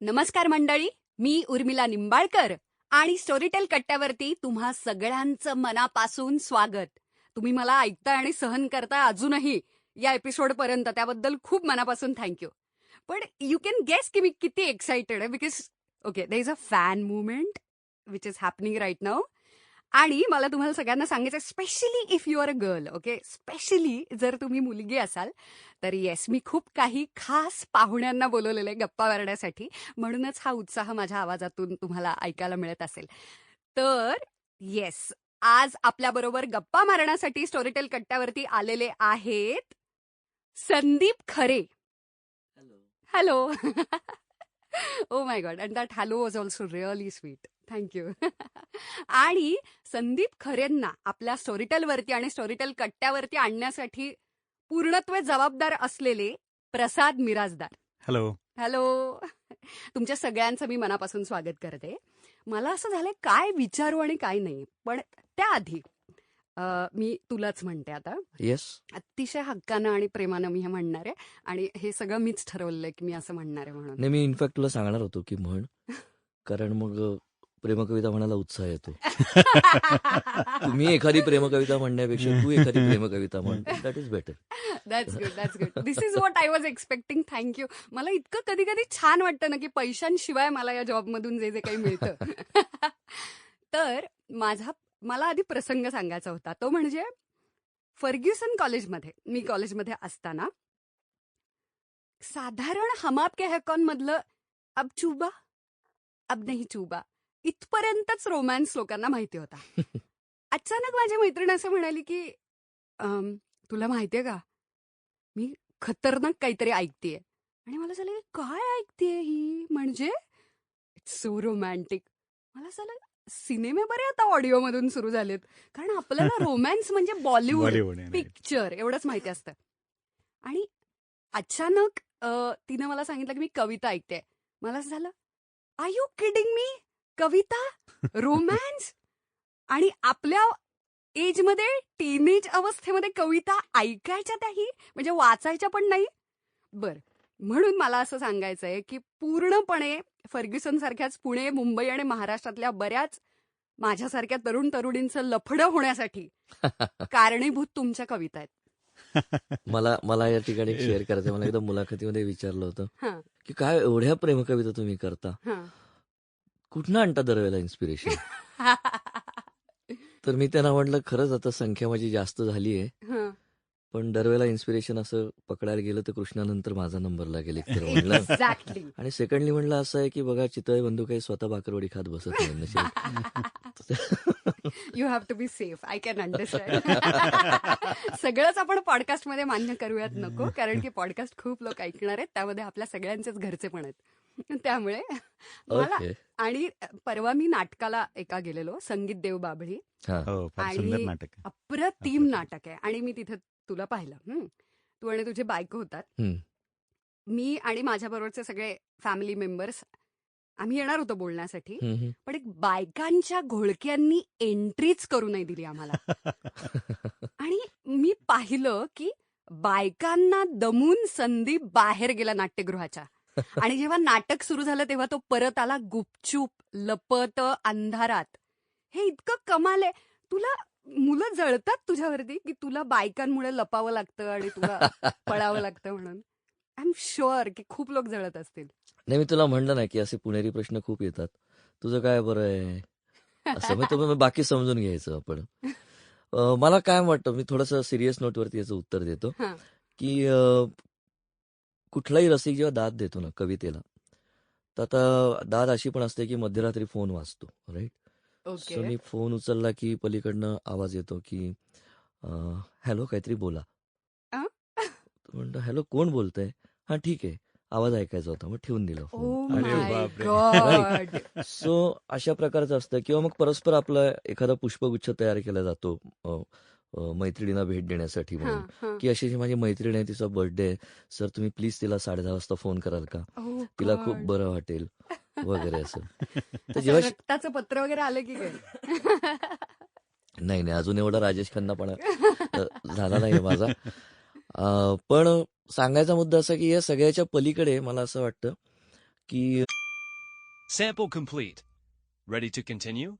नमस्कार मंडळी मी उर्मिला निंबाळकर आणि स्टोरीटेल कट्ट्यावरती तुम्हा सगळ्यांचं मनापासून स्वागत. तुम्ही मला ऐकता आणि सहन करताय अजूनही या एपिसोड पर्यंत त्याबद्दल खूप मनापासून थँक्यू पण यू कॅन गेस की मी किती एक्साइटेड आहे because okay there is a fan movement which is happening right now आणि मला तुम्हाला सगळ्यांना सांगायचं specially if you are a girl okay specially जर तुम्ही मुलगी असाल तर येस मी खूप काही खास पाहुण्यांना बोलवलेलं आहे गप्पा मारण्यासाठी. म्हणूनच हा उत्साह माझ्या आवाजातून तुम्हाला ऐकायला मिळत असेल. तर येस आज आपल्याबरोबर गप्पा मारण्यासाठी स्टोरीटेल कट्ट्यावरती आलेले आहेत Sandeep Khare. Hello oh my god and that hello was also really sweet thank you आणि संदीप खरेंना आपल्या स्टोरीटेलवरती आणि स्टोरीटेल कट्ट्यावरती आणण्यासाठी पूर्णत्वे जबाबदार असलेले प्रसाद मिराजदार हॅलो हॅलो तुमच्या सगळ्यांचं मी मनापासून स्वागत करते. मला असं झालंय काय विचारू आणि काय नाही पण त्याआधी मी तुलाच म्हणते आता. येस अतिशय हक्कानं आणि प्रेमानं मी हे म्हणणार आहे. आणि हे सगळं मीच ठरवलंय की मी असं म्हणणार आहे म्हणून. नाही मी इनफॅक्ट तुला सांगणार होतो की म्हण. कारण मग प्रेमकविता म्हणायला उत्साह येतो. तुम्ही एखादी प्रेमकविता म्हणण्यापेक्षा तू एखादी प्रेमकविता म्हण. That is better that's good that's good this is what I was expecting thank you मला इतकं कधी कधी छान वाटतं ना की पैशांशिवाय मला या जॉबमधून जे जे काही मिळतं. तर माझा मला आधी प्रसंग सांगायचा होता. तो म्हणजे फर्ग्युसन कॉलेजमध्ये मी कॉलेजमध्ये असताना साधारण हमाप के हॅकॉन मधलं अब चुबा अब नाही चुबा. इथपर्यंतच रोमॅन्स लोकांना माहिती होता. अचानक माझी मैत्रीण असं म्हणाली की तुला माहितीये का? मी खतरनाक काहीतरी ऐकतेय. आणि मला झालं काय ऐकतेय ही? म्हणजे? इट्स सो रोमॅन्टिक मला झालं सिनेमे बरे आता ऑडिओ मधून सुरू झालेत. कारण आपल्याला रोमॅन्स म्हणजे बॉलिवूड पिक्चर एवढंच माहिती असतं. आणि अचानक तिनं मला सांगितलं की मी कविता ऐकते मला असं झालं आय यू किडिंग मी कविता रोमॅन्स आणि आपल्या एजमध्ये टीनेज अवस्थेमध्ये कविता ऐकायच्या त्याही म्हणजे वाचायच्या पण नाही बर म्हणून मला असं सांगायचंय की पूर्णपणे फर्ग्युसन सारख्याच पुणे मुंबई आणि महाराष्ट्रातल्या बऱ्याच माझ्यासारख्या तरुण तरुणींचं लफडं होण्यासाठी कारणीभूत तुमच्या कविता आहेत मला मला या ठिकाणी शेअर करायचं मला एकदा मुलाखतीमध्ये विचारलं होतं. की काय एवढ्या प्रेमकविता तुम्ही करता हां. कुठनं आणता दरवेळेला इन्स्पिरेशन तर मी त्यांना म्हटलं खरंच आता संख्या माझी जास्त झाली आहे. पण दरवेळेला इन्स्पिरेशन असं पकडायला गेलं तर कृष्णानंतर माझा नंबर लागेल एक तर म्हणलं आणि सेकंडली म्हणलं असं आहे की बघा चितळे बंधू काही स्वतः भाकरवडी खात बसत नाही. You have to be safe I can understand सगळंच आपण पॉडकास्टमध्ये मान्य करूयात नको कारण की पॉडकास्ट खूप लोक ऐकणार आहेत त्यामध्ये आपल्या सगळ्यांचेच घरचे पण आहेत. त्यामुळे मला ओके. आणि परवा मी नाटकाला एका गेलेलो संगीत देव बाबळी हा. हो फार आणि- नाटक आहे. अप्रतिम नाटक. आहे. आणि मी तिथे तुला पाहिलं. हं. तू आणि तुझे बायको होतात. मी आणि माझ्या बरोबरचे सगळे फॅमिली मेंबर्स आम्ही येणार होतो बोलण्यासाठी हम्म, हम्म. पण एक बायकांच्या घोळक्यांनी एंट्रीच करू नाही दिली आम्हाला. आणि मी पाहिलं की बायकांना दमून संदीप बाहेर गेला नाट्यगृहाच्या. आणि जेव्हा नाटक सुरू झालं तेव्हा तो परत आला गुपचूप लपत अंधारात. हे इतकं कमाल आहे. तुला मुलं जळतात तुझ्यावरती? की तुला बायकांमुळे लपावं लागतं आणि तुला पळावं लागतं म्हणून? आय एम शुअर की खूप लोक जळत असतील. नाही मी तुला म्हणलं ना की असे पुणेरी प्रश्न खूप येतात. तुझं काय बरं आहे? असं तुम्ही बाकी समजून घ्यायचं आपण. मला काय वाटतं मी थोडस सिरियस नोटवरती याचं उत्तर देतो. की कुठलाही रसिक जेव्हा दाद देतो ना कवितेला तर आता दाद अशी पण असते की मध्यरात्री फोन वाजतो राईट सो मी फोन उचलला की पलीकडनं आवाज येतो की हॅलो काहीतरी बोला? म्हणतो हॅलो कोण बोलतंय? हा ठीक आहे आवाज ऐकायचा होता मग ठेवून दिला फोन. सो अशा प्रकारचं असतं. किंवा मग परस्पर आपला एखादा पुष्पगुच्छ तयार केला जातो मैत्रिणींना भेट देण्यासाठी म्हणून. की अशी जी माझी मैत्रीण आहे तिचा बर्थडे आहे. सर तुम्ही प्लीज तिला साडे दहा वाजता फोन कराल का? तिला खूप बरं वाटेल. वगैरे असं. तर जेव्हा पत्र वगैरे आलं की काय? नाही नाही. अजून एवढा राजेश खन्नापणा अ, झाला नाही माझा. अ, पण सांगायचा मुद्दा असा की या सगळ्याच्या पलीकडे मला असं वाटतं की Sample complete. Ready to continue?